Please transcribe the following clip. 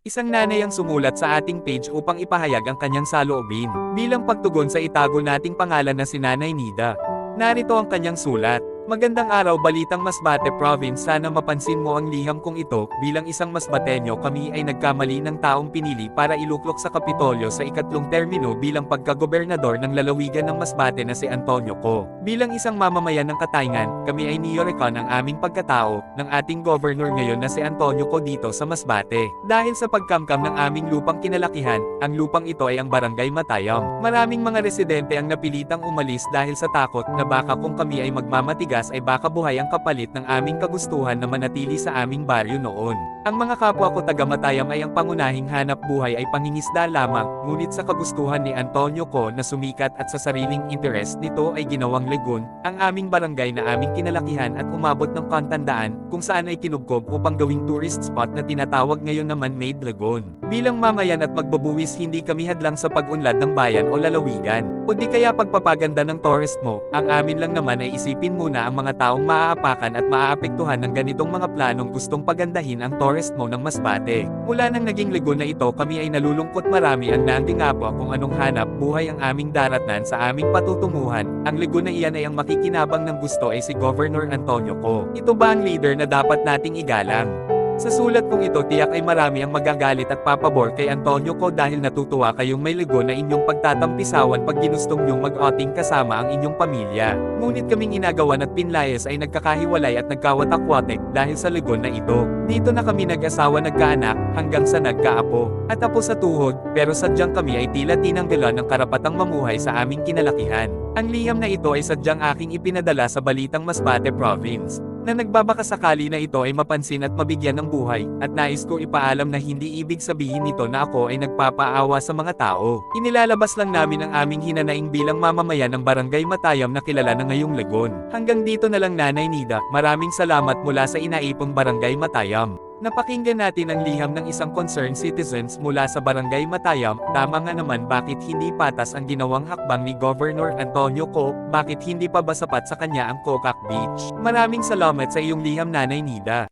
Isang nanay ang sumulat sa ating page upang ipahayag ang kanyang saloobin, bilang pagtugon sa itago nating pangalan na si Nanay Nida. Narito ang kanyang sulat. Magandang araw Balitang Masbate Province sana mapansin mo ang liham kong ito, bilang isang Masbateño kami ay nagkamali ng taong pinili para iluklok sa Kapitolyo sa ikatlong termino bilang pagkagobernador ng lalawigan ng Masbate na si Antonio Co. Bilang isang mamamayan ng Katayngan, kami ay niyorekon ang aming pagkatao, ng ating governor ngayon na si Antonio Co dito sa Masbate. Dahil sa pagkamkam ng aming lupang kinalakihan, ang lupang ito ay ang Barangay Matayam. Maraming mga residente ang napilitang umalis dahil sa takot na baka kung kami ay magmamatigas ay baka buhay ang kapalit ng aming kagustuhan na manatili sa aming baryo noon. Ang mga kapwa ko taga Matayam ay ang pangunahing hanap buhay ay pangingisda lamang, ngunit sa kagustuhan ni Antonio Co na sumikat at sa sariling interest nito ay ginawang legon, ang aming barangay na aming kinalakihan at umabot ng kantandaan, kung saan ay kinugkob upang gawing tourist spot na tinatawag ngayon naman Maid Lagoon. Bilang mamayan at magbabuwis hindi kami hadlang sa pag-unlad ng bayan o lalawigan, o di kaya pagpapaganda ng tourist mo, ang amin lang naman ay isipin muna ang mga taong maaapakan at maaapektuhan ng ganitong mga planong gustong pagandahin ang tourist mo ng Masbate. Mula nang naging legon na ito kami ay nalulungkot marami ang nandingapo kung anong hanap buhay ang aming daratnan sa aming patutunguhan. Ang legon na iyan ay ang makikinabang ng gusto ay si Governor Antonio Co. Ito ba ang leader na dapat nating igalang? Sa sulat kong ito tiyak ay marami ang magagalit at papabor kay Antonio ko dahil natutuwa kayong may ligo na inyong pagtatampisawan pag ginustong nyong mag-outing kasama ang inyong pamilya. Ngunit kaming inagawan at pinlayas ay nagkakahiwalay at nagkawatak-watek dahil sa ligon na ito. Dito na kami nag-asawa nagkaanak hanggang sa nagkaapo. At apo sa tuhod, pero sadyang kami ay tila tinanggalan ng karapatang mamuhay sa aming kinalakihan. Ang liham na ito ay sadyang aking ipinadala sa Balitang Masbate Province na nagbabaka sakali na ito ay mapansin at mabigyan ng buhay, at nais ko ipaalam na hindi ibig sabihin nito na ako ay nagpapaawa sa mga tao. Inilalabas lang namin ang aming hinanaing bilang mamamayan ng Barangay Matayam na kilala na ngayong Legon. Hanggang dito na lang Nanay Nida, maraming salamat mula sa inaipong Barangay Matayam. Napakinggan natin ang liham ng isang concerned citizens mula sa Barangay Matayam, tama nga naman bakit hindi patas ang ginawang hakbang ni Governor Antonio Co, bakit hindi pa ba sapat sa kanya ang Cocac Beach. Maraming salamat sa iyong liham Nanay Nida.